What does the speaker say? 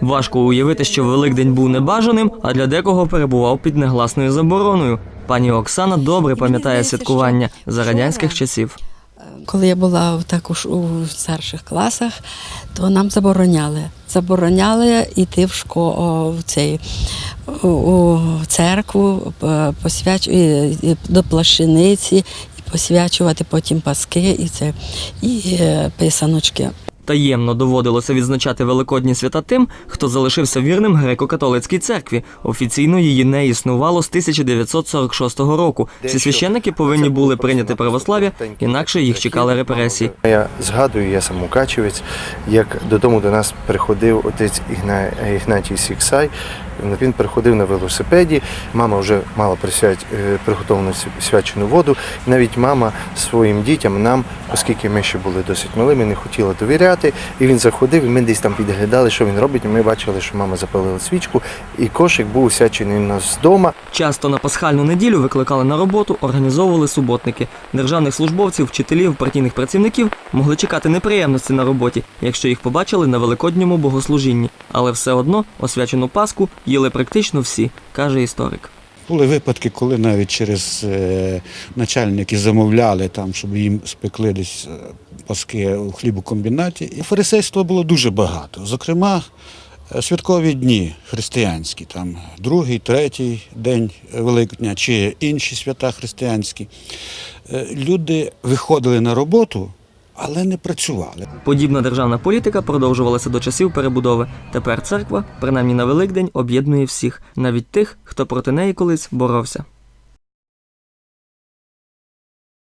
Важко уявити, що Великдень був небажаним, а для декого перебував під негласною забороною. Пані Оксана добре пам'ятає святкування за радянських часів. Коли я була також у старших класах, то нам забороняли. Забороняли йти в школу в цей у, церкву, е, посвяч... до плащаниці, і посвячувати потім паски і це і е, писаночки. Таємно доводилося відзначати великодні свята тим, хто залишився вірним греко-католицькій церкві. Офіційно її не існувало з 1946 року. Всі священники повинні були прийняти православ'я, інакше їх чекали репресії. Я згадую, я сам Мукачевець, як додому до нас приходив отець Ігна... Ігнатій Сіксай. Він приходив на велосипеді. Мама вже мала присвять... е, приготовлену свячену воду. Навіть мама своїм дітям нам, оскільки ми ще були досить малими, не хотіла довіряти. І він заходив, і ми десь там підглядали, що він робить. Ми бачили, що мама запалила свічку, і кошик був освячений у нас вдома. Часто на пасхальну неділю викликали на роботу, організовували суботники. Державних службовців, вчителів, партійних працівників могли чекати неприємності на роботі, якщо їх побачили на великодньому богослужінні. Але все одно освячену паску їли практично всі, каже історик. Були випадки, коли навіть через е, начальники замовляли там, щоб їм спекли десь е, паски у хлібокомбінаті. І фарисейства було дуже багато. Зокрема, е, святкові дні християнські, там другий, третій день Великодня чи інші свята християнські. Люди виходили на роботу, але не працювали. Подібна державна політика продовжувалася до часів перебудови. Тепер церква, принаймні на Великдень, об'єднує всіх, навіть тих, хто проти неї колись боровся.